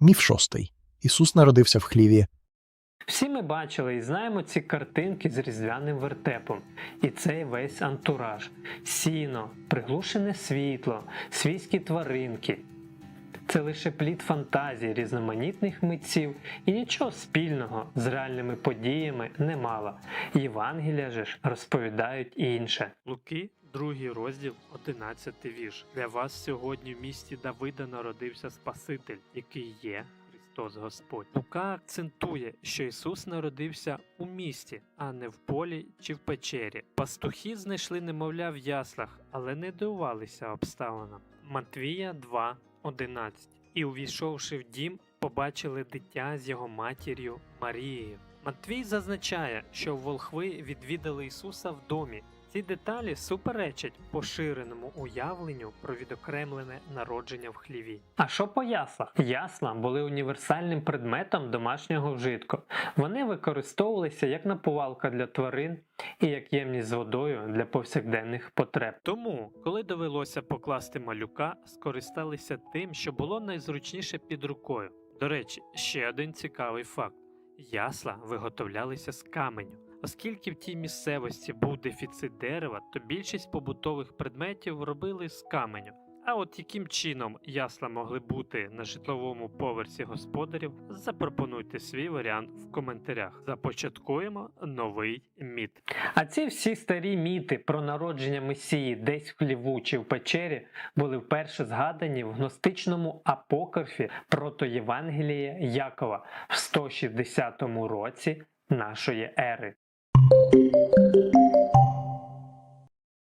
Міф шостий. Ісус народився в хліві. Всі ми бачили і знаємо ці картинки з різдвяним вертепом, і цей весь антураж: сіно, приглушене світло, свійські тваринки. Це лише плід фантазії різноманітних митців і нічого спільного з реальними подіями не мала. Євангелія же ж розповідають інше. Луки, другий розділ, 11 вірш. Для вас сьогодні в місті Давида народився Спаситель, який є Христос Господь. Лука акцентує, що Ісус народився у місті, а не в полі чи в печері. Пастухи знайшли немовля в яслах, але не дивувалися обставинам. Матвія 2, 11. І увійшовши в дім, побачили дитя з його матір'ю Марією. Матвій зазначає, що волхви відвідали Ісуса в домі. Ці деталі суперечать поширеному уявленню про відокремлене народження в хліві. А що по яслах? Ясла були універсальним предметом домашнього вжитку. Вони використовувалися як наповалка для тварин і як ємність з водою для повсякденних потреб. Тому, коли довелося покласти малюка, скористалися тим, що було найзручніше під рукою. До речі, ще один цікавий факт: ясла виготовлялися з каменю. Оскільки в тій місцевості був дефіцит дерева, то більшість побутових предметів робили з каменю. А от яким чином ясла могли бути на житловому поверсі господарів, запропонуйте свій варіант в коментарях. Започаткуємо новий міт. А ці всі старі міти про народження Месії десь в хліву чи в печері були вперше згадані в гностичному апокрифі протоєвангелія Якова в 160 році нашої ери.